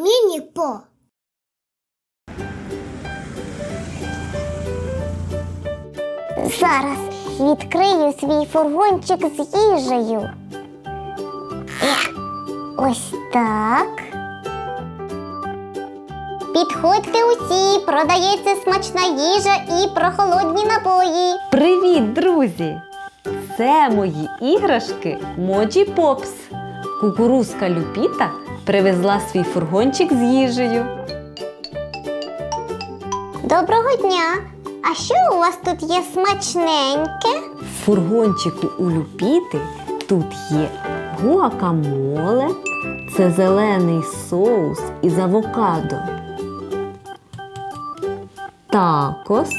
Міні-по. Зараз відкрию свій фургончик з їжею. Е, Ось так. Підходьте усі, продається смачна їжа і прохолодні напої. Привіт, друзі! Це мої іграшки Моджі Попс. Кукурузка Люпіта привезла свій фургончик з їжею. Доброго дня! А що у вас тут є смачненьке? В фургончику у Люпіти тут є гуакамоле, це зелений соус із авокадо. Такос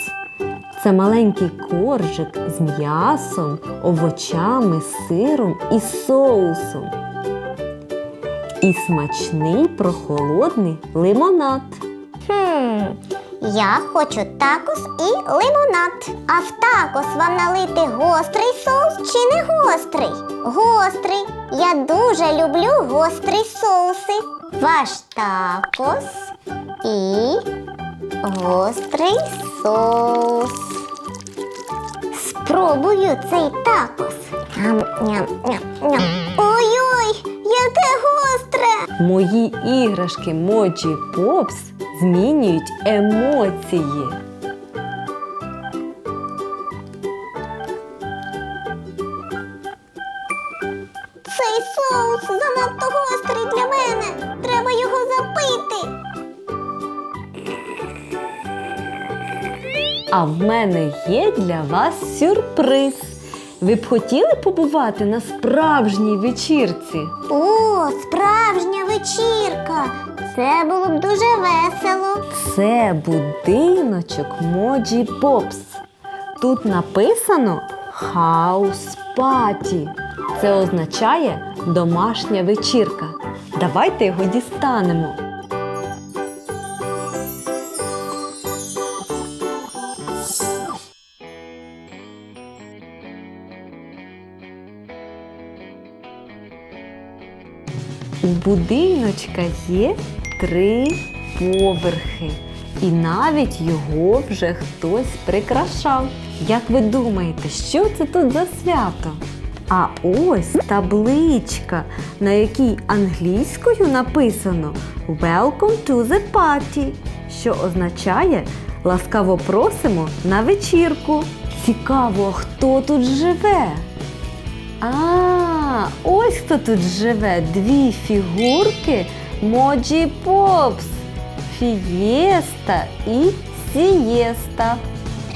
це маленький коржик з м'ясом, овочами, сиром і соусом. І смачний прохолодний лимонад. Хм, я хочу такос і лимонад. А в такос вам налити гострий соус чи не гострий? Гострий. Я дуже люблю гострі соуси. Ваш такос і гострий соус. Спробую цей такос. Ням-ням-ням-ням. Яке гостре! Мої іграшки Моджі Попс змінюють емоції. Цей соус занадто гострий для мене. Треба його запити. А в мене є для вас сюрприз. Ви б хотіли побувати на справжній вечірці? О, справжня вечірка. Це було б дуже весело. Це будиночок Моджі Попс. Тут написано Хаус Паті. Це означає домашня вечірка. Давайте його дістанемо. У будиночка є три поверхи, і навіть його вже хтось прикрашав. Як ви думаєте, що це тут за свято? А ось табличка, на якій англійською написано Welcome to the party, що означає ласкаво просимо на вечірку. Цікаво, хто тут живе? А, ось хто тут живе. Дві фігурки Моджі Попс. Фієста і Сієста.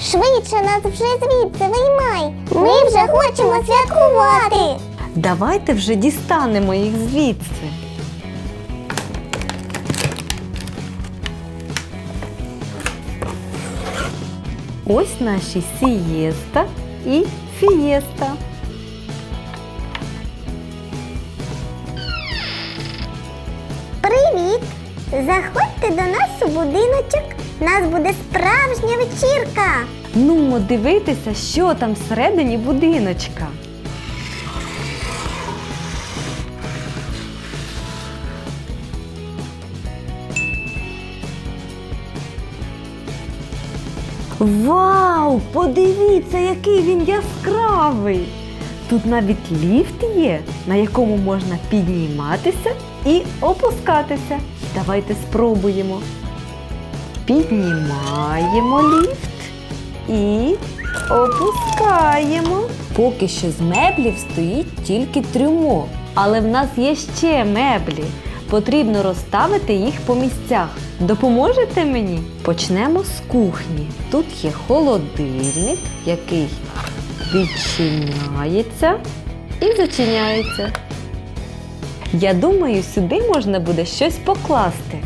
Швидше нас вже звідси виймай. Ми вже хочемо святкувати. Давайте вже дістанемо їх звідси. Ось наші сієста і фієста. Заходьте до нас у будиночок. Нас буде справжня вечірка. Ну, дивитися, що там всередині будиночка. Вау! Подивіться, який він яскравий! Тут навіть ліфт є, на якому можна підніматися і опускатися. Давайте спробуємо. Піднімаємо ліфт і опускаємо. Поки що з меблів стоїть тільки трюмо, але в нас є ще меблі. Потрібно розставити їх по місцях. Допоможете мені? Почнемо з кухні. Тут є холодильник, який відчиняється і зачиняється. Я думаю, сюди можна буде щось покласти.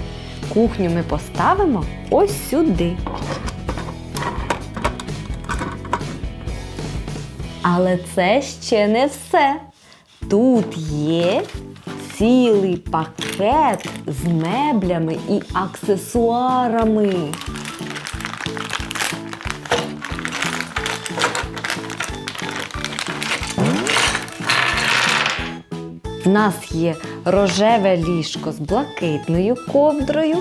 Кухню ми поставимо ось сюди. Але це ще не все. Тут є цілий пакет з меблями і аксесуарами. В нас є рожеве ліжко з блакитною ковдрою.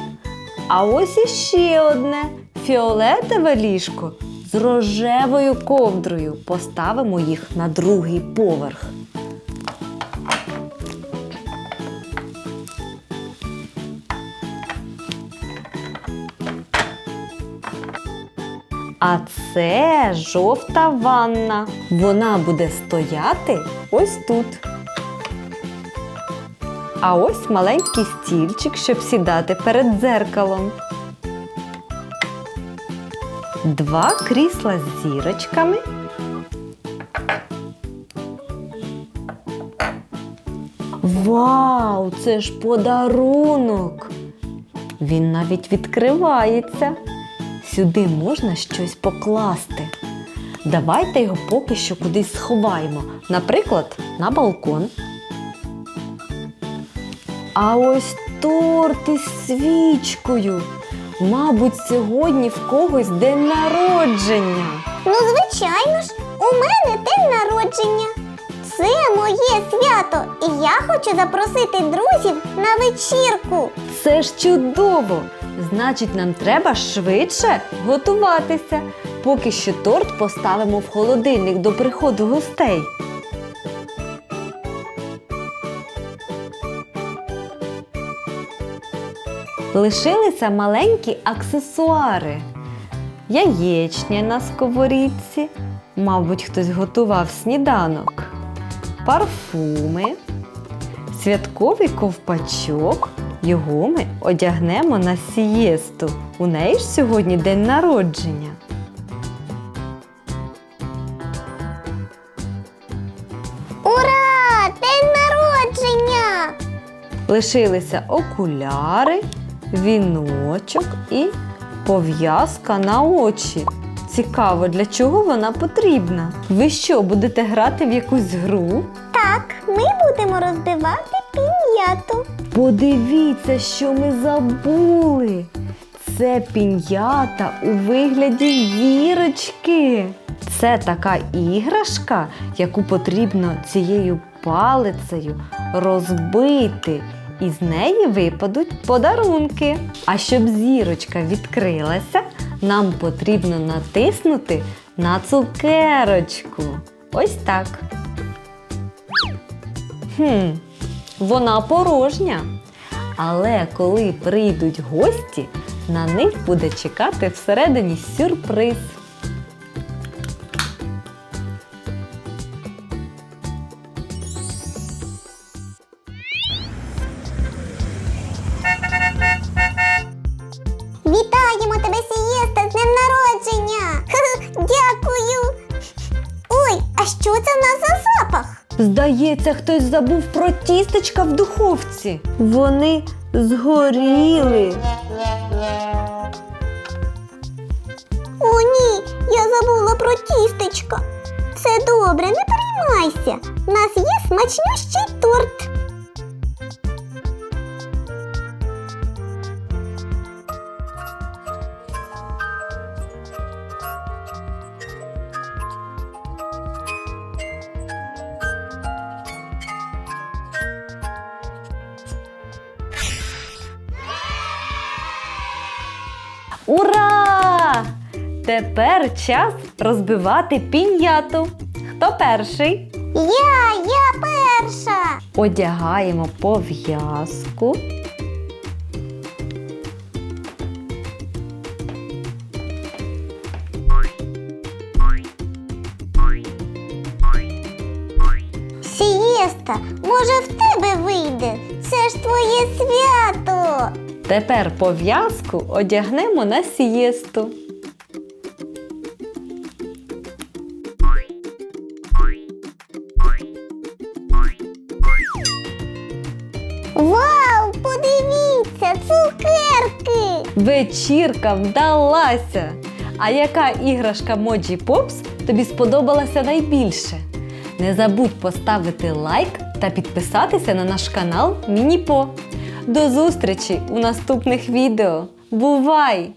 А ось іще одне фіолетове ліжко з рожевою ковдрою. Поставимо їх на другий поверх. А це жовта ванна. Вона буде стояти ось тут. А ось маленький стільчик, щоб сідати перед дзеркалом. Два крісла з зірочками. Вау, це ж подарунок! Він навіть відкривається. Сюди можна щось покласти. Давайте його поки що кудись сховаємо, наприклад, на балкон. А ось торт із свічкою. Мабуть, сьогодні в когось день народження. Ну, звичайно ж, у мене день народження. Це моє свято, і я хочу запросити друзів на вечірку. Це ж чудово! Значить, нам треба швидше готуватися. Поки що торт поставимо в холодильник до приходу гостей. Лишилися маленькі аксесуари. Яєчня на сковорідці. Мабуть, хтось готував сніданок. Парфуми святковий ковпачок. Його ми одягнемо на сієсту. У неї ж сьогодні день народження. Ура! День народження! Лишилися окуляри, віночок і пов'язка на очі. Цікаво, для чого вона потрібна? Ви що, будете грати в якусь гру? Так, ми будемо розбивати пін'яту. Подивіться, що ми забули. Це піньята у вигляді зірочки. Це така іграшка, яку потрібно цією палицею розбити. І з неї випадуть подарунки. А щоб зірочка відкрилася, нам потрібно натиснути на цукерочку. Ось так. Хм, вона порожня. Але коли прийдуть гості, на них буде чекати всередині сюрприз. Здається, хтось забув про тістечка в духовці. Вони згоріли. О, ні, я забула про тістечка. Все добре, не переймайся. У нас є смачнющий торт. Ура! Тепер час розбивати піньяту. Хто перший? Я, я перша. Одягаємо пов'язку. Сієста, може в тебе вийде? Це ж твоє свято. Тепер пов'язку одягнемо на сієсту. Вау, подивіться, цукерки! Вечірка вдалася! А яка іграшка Моджі Попс тобі сподобалася найбільше? Не забудь поставити лайк та підписатися на наш канал Мініпо. До зустрічі у наступних відео. Бувай!